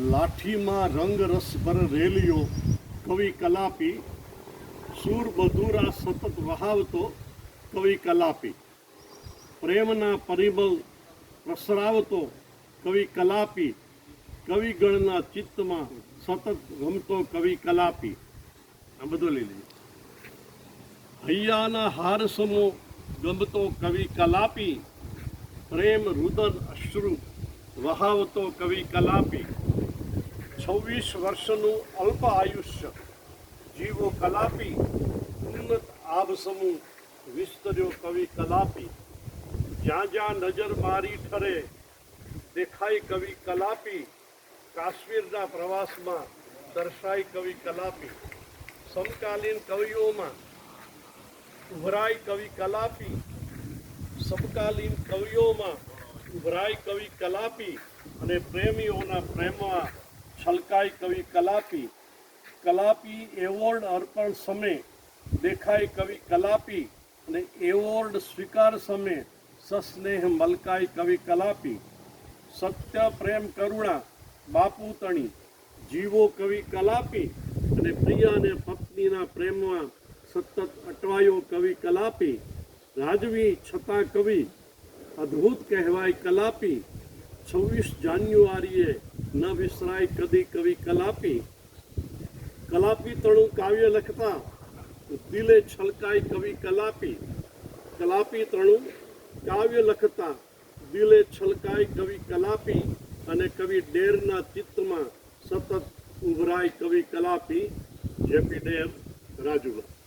લાઠીમાં રંગ રસ ભર રેલીઓ, કવિ કલાપી, સૂર બધુરા સતત વહાવતો કવિ કલાપી. પ્રેમના પરિબળ પ્રસરાવતો કવિ કલાપી. કવિગણના ચિત્તમાં સતત રમતો કવિ કલાપી. આ બધું લઈ લઈએ હૈયાના હારસમો ગમતો કવિ કલાપી. પ્રેમ રુદન અશ્રુ વહાવતો કવિ કલાપી. છવ્વીસ વર્ષનું અલ્પ આયુષ્ય જીવો કલાપી, ઉન્નત આભ સમૂહ વિસ્તર્યો કવિ કલાપી. જ્યાં જ્યાં નજર મારી ઠરે, દેખાય કવિ કલાપી. કાશ્મીરના પ્રવાસમાં દર્શાય કવિ કલાપી. સમકાલીન કવિઓમાં ઉભરાય કવિ કલાપી. સમકાલીન કવિઓમાં ઉભરાય કવિ કલાપી. અને પ્રેમીઓના પ્રેમમાં છલકાય કવિ કલાપી. કલાપી એવોર્ડ અર્પણ સમય. દેખાય કવિ કલાપી અને એવોર્ડ સ્વીકાર સમય. સસ્નેહ મલકાય કવિ કલાપી. સત્ય, પ્રેમ, કરુણા, બાપુ તણી. જીવો કવિ કલાપી અને પ્રિય અને પત્નીના પ્રેમમાં સતત અટવાયો કવિ કલાપી. રાજવી છતાં કવિ. અદ્ભુત કહેવાય કલાપી. છવ્વીસ જાન્યુઆરીએ ન વિસરાય કદી કવિ કલાપી. કલાપી તણું કાવ્ય લખતા દિલે છલકાય કવિ કલાપી. કલાપી તણું કાવ્ય લખતા દિલે છલકાય કવિ કલાપી અને કવિ ડેરના ચિત્તમાં સતત ઉભરાય કવિ કલાપી. જેપી ડેર રાજુલા